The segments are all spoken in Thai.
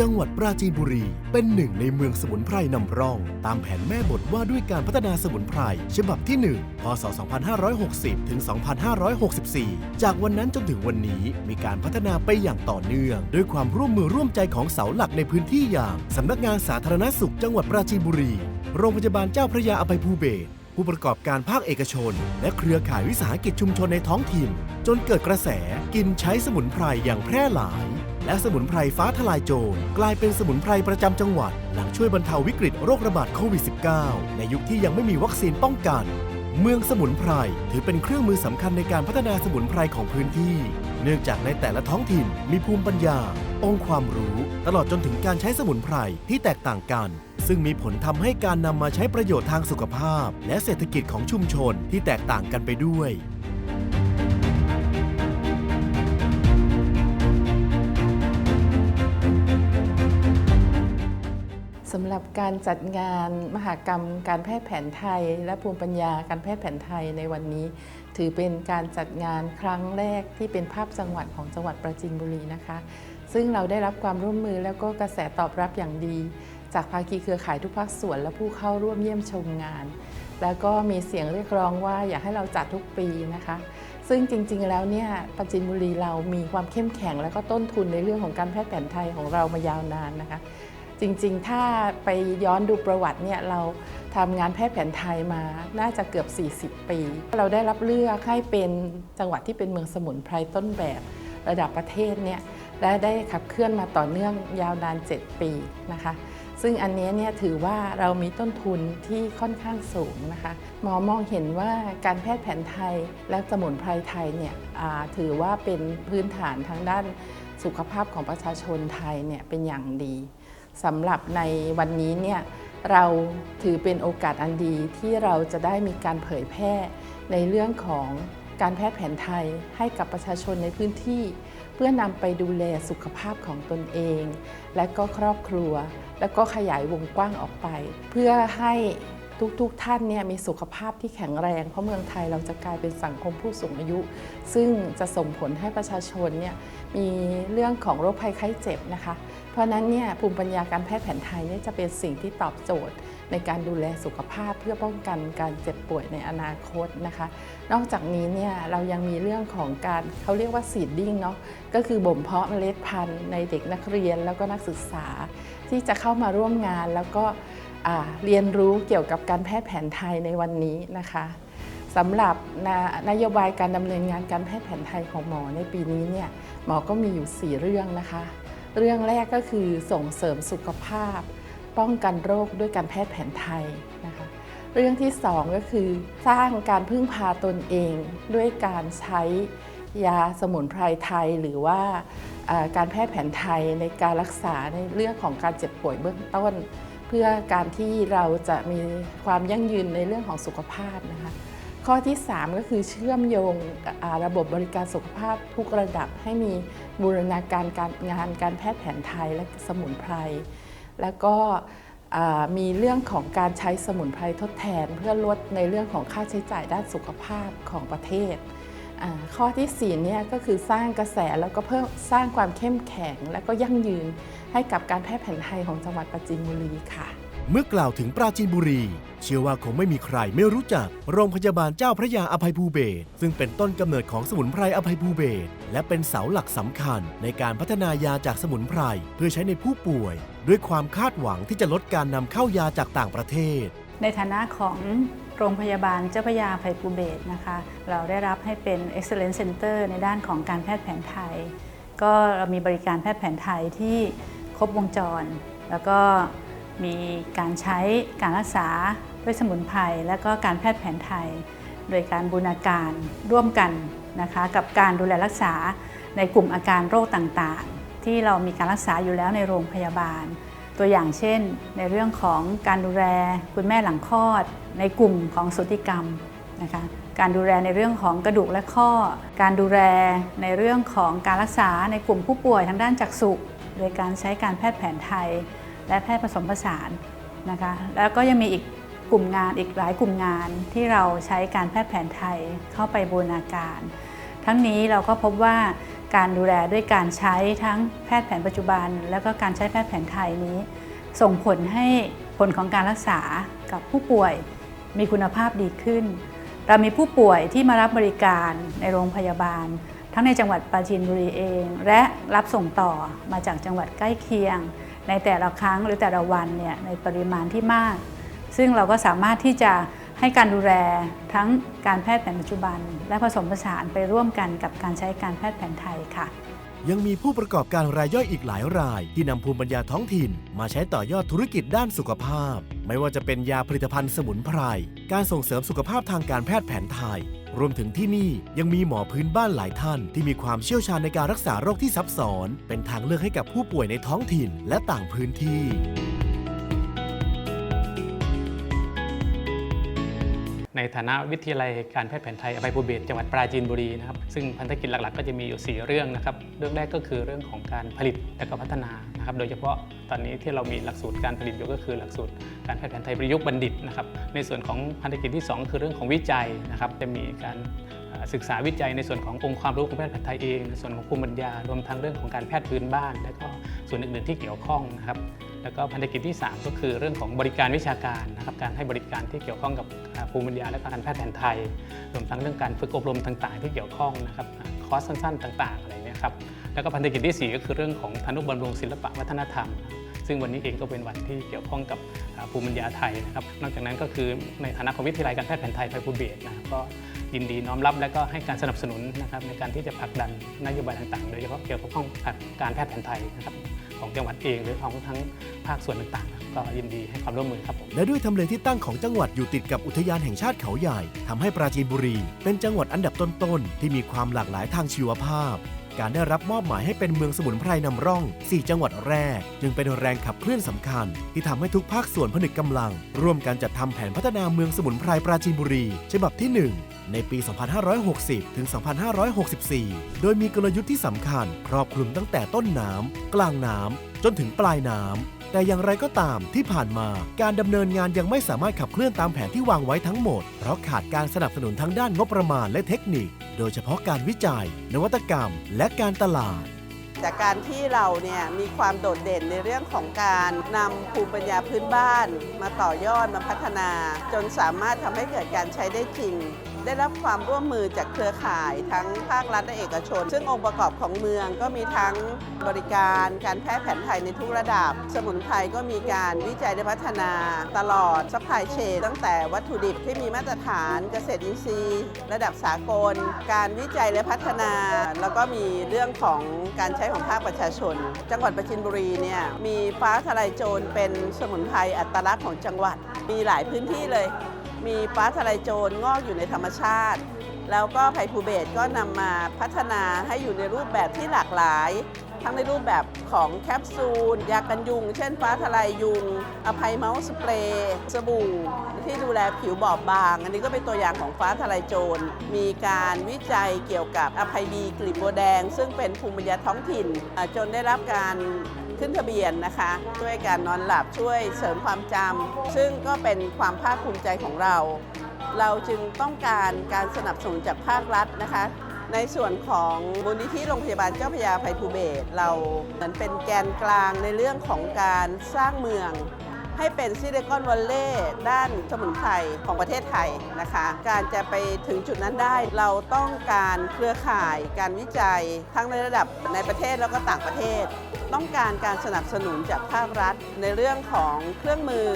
จังหวัดปราจีนบุรี เป็นหนึ่งในเมืองสมุนไพรนำร่อง ตามแผนแม่บทว่าด้วยการพัฒนาสมุนไพรฉบับที่ 1 พศ 2560 ถึง 2564 จากวันนั้นจนถึงวันนี้มีการพัฒนาไปอย่างต่อเนื่อง ด้วยความร่วมมือร่วมใจของเสาหลักในพื้นที่อย่างสำนักงานสาธารณสุข จังหวัดปราจีนบุรี โรงพยาบาลเจ้าพระยาอภัยภูเบศผู้ประกอบการภาคเอกชน และเครือข่ายวิสาหกิจชุมชนในท้องถิ่น จนเกิดกระแสกินใช้สมุนไพรอย่างแพร่หลาย และสมุนไพรฟ้าทลายโจรกลายเป็นสมุนไพรประจำจังหวัด หลังช่วยบรรเทาวิกฤตโรคระบาดโควิด -19 ในยุคที่ยังไม่มีวัคซีนป้องกัน เมืองสมุนไพรถือเป็นเครื่องมือสำคัญในการพัฒนาสมุนไพรของพื้นที่ เนื่องจากในแต่ละท้องถิ่นมีภูมิปัญญา องค์ความรู้ ตลอดจนถึงการใช้สมุนไพรที่แตกต่างกัน ซึ่งมีผลทำให้การนำมาใช้ประโยชน์ทางสุขภาพ และเศรษฐกิจของชุมชนที่แตกต่างกันไปด้วย สำหรับการจัดงานมหกรรมการแพทย์แผนไทย และภูมิปัญญาการแพทย์แผนไทยในวันนี้ ถือเป็นการจัดงานครั้งแรกที่เป็นภาพจังหวัดของจังหวัดประจินบุรีนะคะ ซึ่งเราได้รับความร่วมมือแล้วก็กระแสตอบรับอย่างดี จากภาคีเครือข่ายทุกภาคส่วนและผู้เข้าร่วมเยี่ยมชมงาน แล้วก็มีเสียงเรียกร้องว่าอยากให้เราจัดทุกปีนะคะ ซึ่งจริงๆแล้วเนี่ยปัจจินบุรีเรามีความเข้มแข็ง และก็ต้นทุนในเรื่องของการแพทย์แผนไทยของเรามายาวนานนะคะ จริงๆ ถ้าไปย้อนดูประวัติเนี่ยเราทำงานแพทย์แผนไทยมาน่าจะเกือบ 40 ปี เราได้รับเลือกให้เป็นจังหวัดที่เป็นเมืองสมุนไพรต้นแบบระดับประเทศเนี่ยและได้ขับเคลื่อนมาต่อเนื่องยาวนาน 7 ปีนะคะ ซึ่งอันนี้เนี่ยถือว่าเรามีต้นทุนที่ค่อนข้างสูงนะคะหมอมองเห็นว่าการแพทย์แผนไทยและสมุนไพรไทยเนี่ยถือว่าเป็นพื้นฐานทางด้านสุขภาพของประชาชนไทยเนี่ยเป็นอย่างดี สำหรับในวันนี้เนี่ยเราถือเป็นโอกาสอันดีที่เราจะได้มีการเผยแพร่ในเรื่องของการแพทย์แผนไทยให้กับประชาชนในพื้นที่ เพื่อนำไปดูแลสุขภาพของตนเอง และก็ครอบครัว และก็ขยายวงกว้างออกไป เพื่อให้ ทุกๆทท่านเนี่ยมีสุขภาพที่แข็งแรง เพราะเมืองไทยเราจะกลายเป็นสังคมผู้สูงอายุ ซึ่งจะส่งผลให้ประชาชนเนี่ยมีเรื่องของโรคภัยไข้เจ็บนะคะ เพราะนั้นเนี่ยภูมิปัญญาการแพทย์แผนไทยเนี่ยจะเป็นสิ่งที่ตอบโจทย์ ในการดูแลสุขภาพเพื่อป้องกันการเจ็บป่วยในอนาคตนะคะ นอกจากนี้เนี่ยเรายังมีเรื่องของการเขาเรียกว่าซีดดิ้งเนาะก็คือบ่มเพาะเมล็ดพันธุ์ในเด็กนักเรียนแล้วก็นักศึกษา ที่จะเข้ามาร่วมงานแล้วก็ เรียนรู้เกี่ยวกับการแพทย์แผนไทยในวันนี้นะคะสำหรับนนโยบายการดำเนินงานการแพทย์แผนไทยของหมอในปีนี้เนี่ยหมอก็มีอยู่ 4 เรื่องนะคะ เรื่องแรกก็คือส่งเสริมสุขภาพ ป้องกันโรคด้วยการแพทย์แผนไทยนะคะเรื่องที่ 2 ก็คือ สร้างการพึ่งพาตนเอง ด้วยการใช้ยาสมุนไพรไทยหรือว่าการแพทย์แผนไทยในการรักษาในเรื่องของการเจ็บป่วยเบื้องต้น พื่อการที่เราจะมีความยั่งยืนในเรื่องของสุขภาพนะคะ ข้อที่ 3 ก็คือเชื่อมโยงระบบบริการสุขภาพทุกระดับให้มีบูรณาการการงานการแพทย์แผนไทยและสมุนไพร แล้วก็มีเรื่องของการใช้สมุนไพรทดแทน เพื่อลดในเรื่องของค่าใช้จ่ายด้านสุขภาพของประเทศ ข้อที่4เนี่ยก็คือสร้างกระแสแล้วก็เพิ่มสร้างความเข้มแข็ง และก็ยั่งยืนให้กับการแพทย์แผนไทยของจังหวัดปราจีนบุรีค่ะ เมื่อกล่าวถึงปราจีนบุรี เชื่อว่าคงไม่มีใครไม่รู้จัก โรงพยาบาลเจ้าพระยาอภัยภูเบศซึ่งเป็นต้นกำเนิดของสมุนไพรอภัยภูเบศและเป็นเสาหลักสำคัญ ในการพัฒนายาจากสมุนไพรเพื่อใช้ในผู้ป่วย ด้วยความคาดหวังที่จะลดการนำเข้ายาจากต่างประเทศ ในฐานะของโรงพยาบาลเจ้าพระยาภัยภูเบศนะคะ เราได้รับให้เป็น Excellence Center ในด้านของการแพทย์แผนไทย ก็เรามีบริการแพทย์แผนไทยที่ครบวงจร แล้วก็มีการใช้การรักษาด้วยสมุนไพรและก็การแพทย์แผนไทย โดยการบูรณาการร่วมกันนะคะกับการดูแลรักษาในกลุ่มอาการโรคต่างๆ ที่เรามีการรักษาอยู่แล้วในโรงพยาบาล ตัวอย่างเช่น ในเรื่องของการดูแลคุณแม่หลังคลอด ในกลุ่มของสุติกรรมนะคะการดูแลในเรื่องของกระดูกและข้อ การดูแลในเรื่องของการรักษาในกลุ่มผู้ป่วยทางด้านจักษุโดยการใช้การแพทย์แผนไทย และแพทย์ผสมผสานนะคะแล้วก็ยังมีอีกกลุ่มงานอีกหลายกลุ่มงานที่เราใช้การแพทย์แผนไทยเข้าไปบูรณาการ ทั้งนี้เราก็พบว่า การดูแลด้วยการใช้ทั้งแพทย์แผนปัจจุบัน แล้วก็การใช้แพทย์แผนไทยนี้ ส่งผลให้ผลของการรักษากับผู้ป่วยมีคุณภาพดีขึ้น เรามีผู้ป่วยที่มารับบริการในโรงพยาบาล ทั้งในจังหวัดปราจีนบุรีเอง และรับส่งต่อมาจากจังหวัดใกล้เคียง ในแต่ละครั้งหรือแต่ละวันเนี่ยในปริมาณที่มาก ซึ่งเราก็สามารถที่จะ ให้การดูแลทั้งการแพทย์แผนปัจจุบัน และผสมผสานไปร่วมกันกับการใช้การแพทย์แผนไทยค่ะ ยังมีผู้ประกอบการรายย่อยอีกหลายราย ที่นำภูมิปัญญาท้องถิ่น มาใช้ต่อยอดธุรกิจด้านสุขภาพ ไม่ว่าจะเป็นยาผลิตภัณฑ์สมุนไพร การส่งเสริมสุขภาพทางการแพทย์แผนไทย รวมถึงที่นี่ยังมีหมอพื้นบ้านหลายท่าน ที่มีความเชี่ยวชาญในการรักษาโรคที่ซับซ้อน เป็นทางเลือกให้กับผู้ป่วยในท้องถิ่นและต่างพื้นที่ ในฐานะวิทยาลัยการแพทย์แผนไทยอภัยภูเบศจังหวัดปราจีนบุรีนะครับซึ่งพันธกิจหลักๆ ก็จะมีอยู่ 4 เรื่องนะครับเรื่องแรกก็คือเรื่องของการผลิตและก็พัฒนานะครับโดยเฉพาะตอนนี้ที่เรามีหลักสูตรการผลิตอยู่ก็คือหลักสูตรการแพทย์แผนไทยประยุกต์บัณฑิตนะครับในส่วนของพันธกิจที่ 2 คือเรื่องของวิจัยนะครับจะมีการศึกษาวิจัยในส่วนขององค์ความรู้ของแพทย์แผนไทยเองในส่วนของภูมิปัญญารวมทั้งเรื่องของการแพทย์พื้นบ้าน และก็ส่วนอื่นๆที่เกี่ยวข้องนะครับ แล้วก็พันธกิจที่ 3 ก็คือเรื่องของบริการวิชาการนะครับการให้บริการที่เกี่ยวข้องกับภูมิปัญญาและก็การแพทย์แผนไทยรวมทั้งเรื่องการฝึกอบรมต่างๆ ที่เกี่ยวข้องนะครับคอร์สสั้นๆ ต่าง ๆ อะไรเนี่ยครับแล้วก็พันธกิจที่ 4 ก็คือเรื่องของธนุบำรุงศิลปะวัฒนธรรม ซึ่งวันนี้เองก็เป็นวันที่เกี่ยวข้องกับภูมิปัญญาไทยนะครับนอกจากนั้นก็คือในฐานะของวิทยาลัยการแพทย์แผนไทยไพภูเบศรนะครับก็ ยินดีน้อมรับ และก็ให้การสนับสนุนนะครับในการที่จะผลักดันนโยบายต่างๆ โดยเฉพาะเกี่ยวกับข้องกับการแพทย์แผนไทยนะครับของจังหวัดเองหรือของทั้งภาคส่วนต่างๆ ก็ยินดีให้ความร่วมมือครับผมและด้วยทำเลที่ตั้งของจังหวัดอยู่ติดกับอุทยานแห่งชาติเขาใหญ่ทำให้ปราจีนบุรี เป็นจังหวัดอันดับต้นๆที่มีความหลากหลายทางชีวภาพ การได้รับมอบหมายให้เป็นเมืองสมุนไพรนำร่อง 4 จังหวัดแรก จึงเป็นแรงขับเคลื่อนสำคัญ ที่ทำให้ทุกภาคส่วนผนึกกำลัง ร่วมกันจัดทำแผนพัฒนาเมืองสมุนไพรปราจีนบุรี ฉบับที่ 1ในปี 2560 ถึง 2564 โดยมีกลยุทธ์ที่สำคัญ ครอบคลุมตั้งแต่ต้นน้ำ กลางน้ำ จนถึงปลายน้ำ แต่อย่างไรก็ตามที่ผ่านมา การดำเนินงานยังไม่สามารถขับเคลื่อนตามแผนที่วางไว้ทั้งหมด เพราะขาดการสนับสนุนทั้งด้านงบประมาณและเทคนิค โดยเฉพาะการวิจัย นวัตกรรม และการตลาด จากการที่เราเนี่ยมีความโดดเด่นในเรื่องของการนำภูมิปัญญาพื้นบ้าน มาต่อยอดมาพัฒนา จนสามารถทำให้เกิดการใช้ได้จริง ได้รับความร่วมมือจากเครือข่ายทั้งภาครัฐและเอกชน ซึ่งองค์ประกอบของเมืองก็มีทั้งบริการการแพทย์แผนไทยในทุกระดับ สมุนไพรก็มีการวิจัยและพัฒนาตลอดซัพพลายเชนตั้งแต่วัตถุดิบที่มีมาตรฐานเกษตรอินทรีย์ ระดับสากล การวิจัยและพัฒนา แล้วก็มีเรื่องของการใช้ของภาคประชาชน จังหวัดประจินบุรีเนี่ยมีฟ้าทลายโจรเป็นสมุนไพรอัตลักษณ์ของจังหวัดมีหลายพื้นที่เลย มีฟ้าทลายโจรงอกอยู่ในธรรมชาติ แล้วก็ไผ่ภูเบศก็นำมาพัฒนาให้อยู่ในรูปแบบที่หลากหลาย ทั้งในรูปแบบของแคปซูล ยากันยุง เช่นฟ้าทลายยุง อภัยเมาส์สเปรย์สบู่ ที่ดูแลผิวบอบบาง อันนี้ก็เป็นตัวอย่างของฟ้าทลายโจร มีการวิจัยเกี่ยวกับอภัยบีกลีบบัวแดง ซึ่งเป็นภูมิปัญญาท้องถิ่นจนได้รับการ ขึ้นทะเบียนนะคะ ช่วยการนอนหลับช่วยเสริมความจำซึ่งก็เป็นความภาคภูมิใจของเรา เราจึงต้องการการสนับสนุนจากภาครัฐนะคะในส่วนของมูลนิธิโรงพยาบาลเจ้าพยาภัยภูเบศเราเหมือนเป็นแกนกลางในเรื่องของการสร้างเมือง ให้เป็นซิลิคอนวัลเลย์ด้านสมุนไพรของประเทศไทยนะคะ การจะไปถึงจุดนั้นได้ เราต้องการเครือข่ายการวิจัยทั้งในระดับในประเทศแล้วก็ต่างประเทศ ต้องการการสนับสนุนจากภาครัฐ ในเรื่องของเครื่องมือ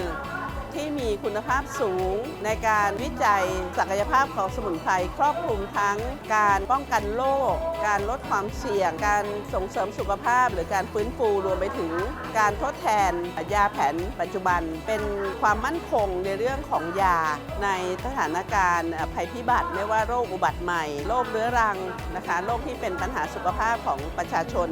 ที่มีคุณภาพสูงในการวิจัยศักยภาพของสมุนไพรครอบคลุมทั้งการป้องกันโรคการลดความเสี่ยง การส่งเสริมสุขภาพ หรือการฟื้นฟูรวมไปถึง การทดแทนยาแผนปัจจุบัน เป็นความมั่นคงในเรื่องของยาในสถานการณ์ภัยพิบัติไม่ว่าโรคอุบัติใหม่โรคเรื้อรังนะคะโรคที่เป็นปัญหาสุขภาพของประชาชน